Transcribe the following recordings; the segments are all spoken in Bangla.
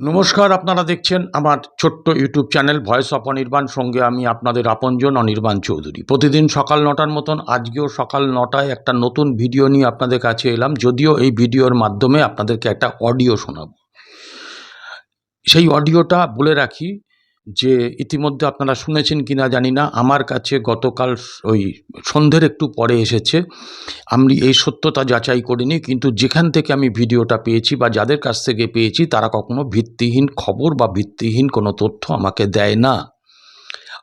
নমস্কার, আপনারা দেখছেন আমার ছোট্ট YouTube channel voice of Anirban. সঙ্গে আমি আপনাদের আপনজন অনির্বাণ চৌধুরী। প্রতিদিন সকাল নটার মতন, আজকেও সকাল নটায় একটা নতুন ভিডিও নিয়ে আপনাদের কাছে এলাম। যদিও এই ভিডিওর মাধ্যমে আপনাদেরকে একটা অডিও শোনাব। সেই অডিওটা বলে রাখি যে ইতিমধ্যে আপনারা শুনেছেন কি না জানি না, আমার কাছে গতকাল ওই সন্ধ্যের একটু পরে এসেছে। আমি এই সত্যতা যাচাই করিনি, কিন্তু যেখান থেকে আমি ভিডিওটা পেয়েছি বা যাদের কাছ থেকে পেয়েছি, তারা কখনো ভিত্তিহীন খবর বা ভিত্তিহীন কোনো তথ্য আমাকে দেয় না।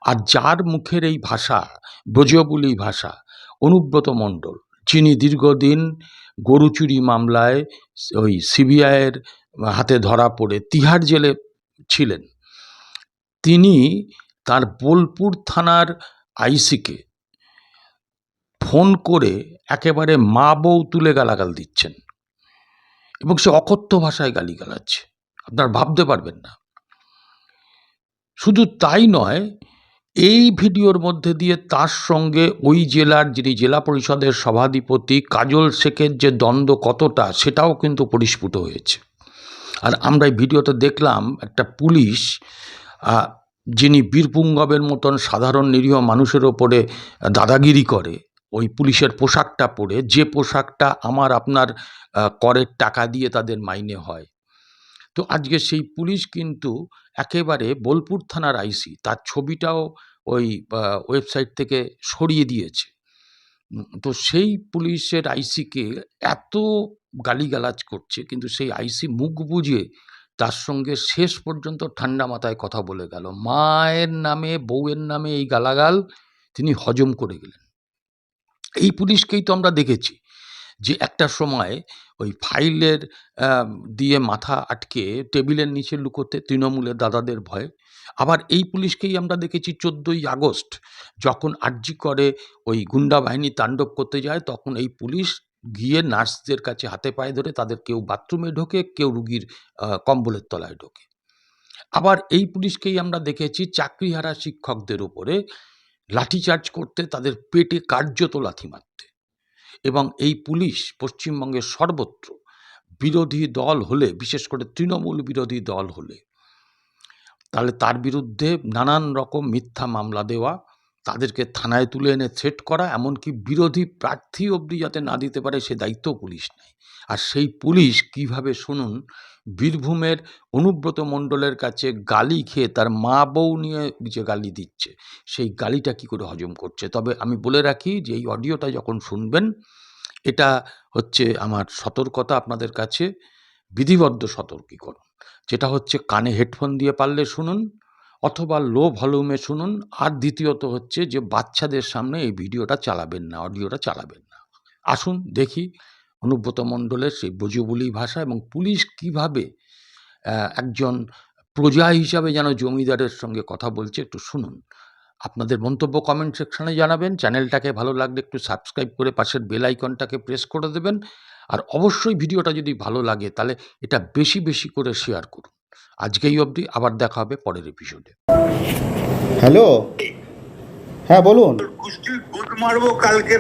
আর যার মুখের এই ভাষা, ব্রজবুলি ভাষা, অনুব্রত মণ্ডল, যিনি দীর্ঘদিন গরু চুরি মামলায় ওই সিবিআইয়ের হাতে ধরা পড়ে তিহার জেলে ছিলেন তিনি তার বোলপুর থানার আইসিকে ফোন করে একেবারে মা বউ তুলে গালাগাল দিচ্ছেন এবং সে অকথ্য ভাষায় গালি গালাচ্ছে আপনার ভাবতে পারবেন না। শুধু তাই নয়, এই ভিডিওর মধ্যে দিয়ে তার সঙ্গে ওই জেলার যিনি জেলা পরিষদের সভাধিপতি কাজল শেখের যে দ্বন্দ্ব কতটা, সেটাও কিন্তু পরিস্ফুট হয়েছে। আর আমরা এই ভিডিওতে দেখলাম একটা পুলিশ যিনি বীরপুঙ্গবের মতন সাধারণ নিরীহ মানুষের ওপরে দাদাগিরি করে, ওই পুলিশের পোশাকটা পরে, যে পোশাকটা আমার, আপনার করের টাকা দিয়ে তাদের মাইনে হয়। তো আজকে সেই পুলিশ কিন্তু একেবারে বোলপুর থানার আইসি, তার ছবিটাও ওই ওয়েবসাইট থেকে সরিয়ে দিয়েছে। তো সেই পুলিশের আইসিকে এত গালিগালাজ করছে, কিন্তু সেই আইসি মুখ বুঝে তার সঙ্গে শেষ পর্যন্ত ঠান্ডা মাথায় কথা বলে গেল। মায়ের নামে, বউয়ের নামে এই গালাগাল তিনি হজম করে গেলেন। এই পুলিশকেই তো আমরা দেখেছি যে একটা সময় ওই ফাইলের দিয়ে মাথা আটকে, টেবিলের নিচে লুকোতে তৃণমূলের দাদাদের ভয়ে। আবার এই পুলিশকেই আমরা দেখেছি চোদ্দোই আগস্ট যখন আর্জি করে ওই গুন্ডা বাহিনী তাণ্ডব করতে যায়, তখন এই পুলিশ গিয়ে নার্সদের কাছে হাতে পায়ে ধরে তাদের কেউ বাথরুমে ঢোকে, কেউ রুগীর কম্বলের তলায় ঢোকে। আবার এই পুলিশকেই আমরা দেখেছি চাকরিহারা শিক্ষকদের উপরে লাঠিচার্জ করতে তাদের পেটে কার্যত লাথি মারতে এবং এই পুলিশ পশ্চিমবঙ্গের সর্বত্র বিরোধী দল হলে, বিশেষ করে তৃণমূল বিরোধী দল হলে, তাহলে তার বিরুদ্ধে নানান রকম মিথ্যা মামলা দেওয়া তাদেরকে থানায় তুলে এনে থ্রেট করা, এমনকি বিরোধী প্রার্থী অবধি যাতে না দিতে পারে, সে দায়িত্ব পুলিশ নেয়। আর সেই পুলিশ কীভাবে শুনুন, বীরভূমের অনুব্রত মণ্ডলের কাছে গালি খেয়ে তার মা বউ নিয়ে যে গালি দিচ্ছে, সেই গালিটা কি করে হজম করছে? তবে আমি বলে রাখি যে এই অডিওটা যখন শুনবেন, এটা হচ্ছে আমার সতর্কতা আপনাদের কাছে। বিধিবদ্ধ সতর্কীকরণ, যেটা হচ্ছে কানে হেডফোন দিয়ে পারলে শুনুন অথবা লো ভলিউমে শুনুন। আর দ্বিতীয়ত হচ্ছে যে, বাচ্চাদের সামনে এই ভিডিওটা চালাবেন না, অডিওটা চালাবেন না। আসুন, দেখি অনুব্রত মণ্ডলের সেই বুঝুবুলি ভাষা এবং পুলিশ কীভাবে একজন প্রজা হিসাবে যেন জমিদারের সঙ্গে কথা বলছে একটু শুনুন। আপনাদের মন্তব্য কমেন্ট সেকশনে জানাবেন। চ্যানেলটাকে ভালো লাগলে একটু সাবস্ক্রাইব করে পাশের বেল আইকনটাকে প্রেস করে দেবেন। আর অবশ্যই ভিডিওটা যদি ভালো লাগে, তাহলে এটা বেশি বেশি করে শেয়ার করুন। আজকেই অবধি আবার দেখা হবে পরের এপিসোডে হ্যালো হ্যাঁ বলুন। মারবো কালকে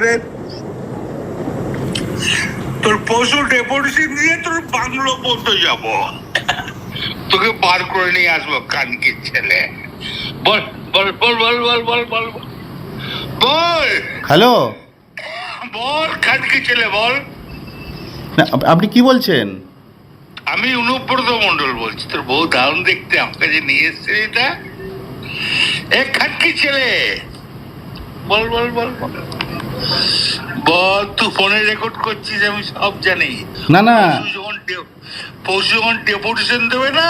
তোর পশু ডেপুটেশন দিয়ে তোর বাংলো পর্যন্ত যাব। তোকে বার করে নিয়ে আসব কানকির ছেলে। বল বল বল বল বল বল বল বল। বল! হ্যালো বল কানকি ছেলে বল। আপনি কি বলছেন? আমি অনুব্রত মন্ডল বলছি তোর বউ দারুণ দেখতে আমাকে যে নিয়ে এসছে এটা? এ খাটকি ছেলে! বল বল বল বল। তুই ফোনে রেকর্ড করছিস আমি সব জানি। না না। যখন পরশু যখন ডেপুটেশন দেবে না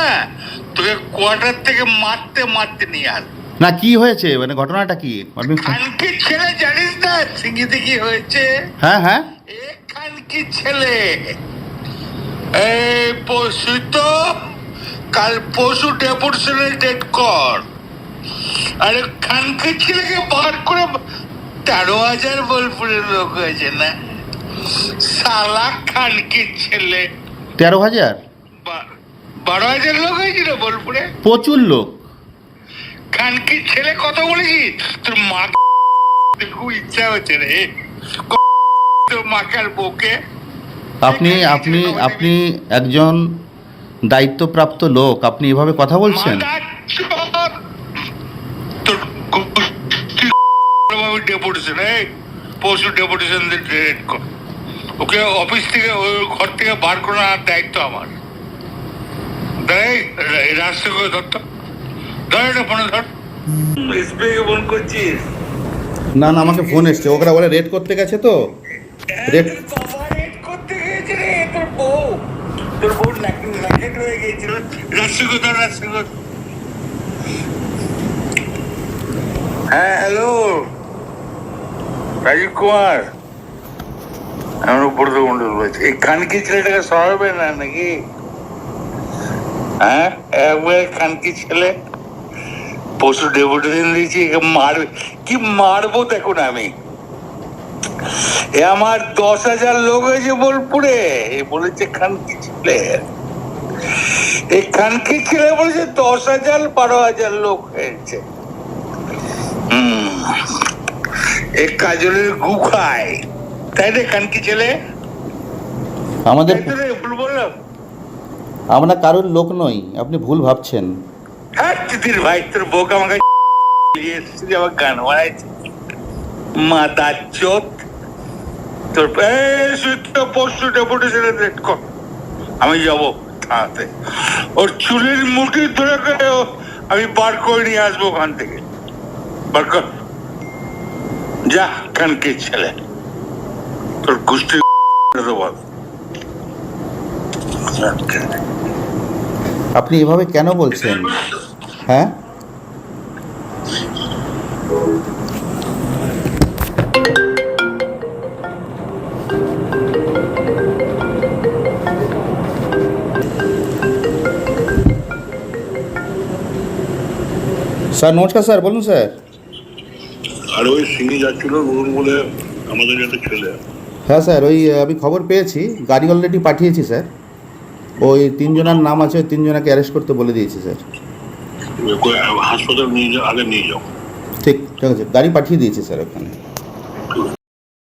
তোকে কোয়ার্টার থেকে মারতে মারতে নিয়ে আস। না কি হয়েছে? মানে ঘটনাটা কি? আপনি খানকি ছেলে জানিস না? সিঙ্গিতে কি হয়েছে? হ্যাঁ হ্যাঁ। এখান কি ছেলে! এই পশু তো কাল পশু ডেপুটেশনের ডেট কর। আরে খানকি ছেলেকে বার করে তেরো হাজার বোলপুরের লোক হয়েছে না? সালা খানকি ছেলে। তেরো হাজার? বারো হাজার লোক হয়েছিল বোলপুরে? প্রচুর লোক। খানকি ছেলে কথা বলেছি তোর মা খুব ইচ্ছা হচ্ছে রে। তোর মাকার বউকে? আপনি আপনি আপনি একজন দায়িত্বপ্রাপ্ত লোক আপনি এভাবে কথা বলছেন? ডেপুটেশন এই পশু ডেপুটেশন ওকে অফিস থেকে ওই ঘর থেকে বার করার দায়িত্ব আমার। রাস্তা করে ধরতো ধর এটা ফোনে ধর। এসবিআই ফোন করছিস? না না আমাকে ফোন এসছে। ওরা বলে রেড করতে গেছে তো। রেড তোর বউ ল্যাকেট হয়ে গিয়েছিল? রাস্তা করে হ্যাঁ হ্যালো রাজীব কুমার। আমার উপর তো মন্ডল বলছি এই খানকি ছেলেটাকে সরাবে না, নাকি? হ্যাঁ একবারে খানকি ছেলে। পশু ডেপুটেশন দিয়েছি মারবে। কি মারবো, দেখুন আমি। এ আমার দশ হাজার লোক হয়েছে বোলপুরে। এ বলেছে খানকি ছেলে। এই খানকি ছেলে বলেছে দশ হাজার বারো হাজার লোক হয়েছে। এ কাজলের গু খায়। তাই রে ছেলে? আমাদের ভুল বললাম। আমরা কারোর লোক নই আপনি ভুল ভাবছেন। হ্যাঁ তিতির ভাই তোর বউকে আমাকে আমার গান বানাইছে। মাতা চোত তোর রেট কর। আমি যাব থানাতে। ওর চুলের মুঠি ধরে করে আমি বার করে নিয়ে আসব ওখান থেকে। বার কর। যা, কানকে ছেলে। তোর গোষ্ঠী আপনি এভাবে কেন বলছেন? হ্যাঁ? স্যার নমস্কার স্যার বলুন স্যার। আর ওই সিঙ্গি যাচ্ছিল বলুন বলে আমাদের একটা ছেলে। হ্যাঁ স্যার ওই আমি খবর পেয়েছি গাড়ি অলরেডি পাঠিয়েছি স্যার। ওই তিনজনের নাম আছে ওই তিনজনকে অ্যারেস্ট করতে বলে দিয়েছি স্যার। হাসপাতাল নিয়ে যাও আগে নিয়ে যাও। ঠিক ঠিক আছে গাড়ি পাঠিয়ে দিয়েছি স্যার ওখানে।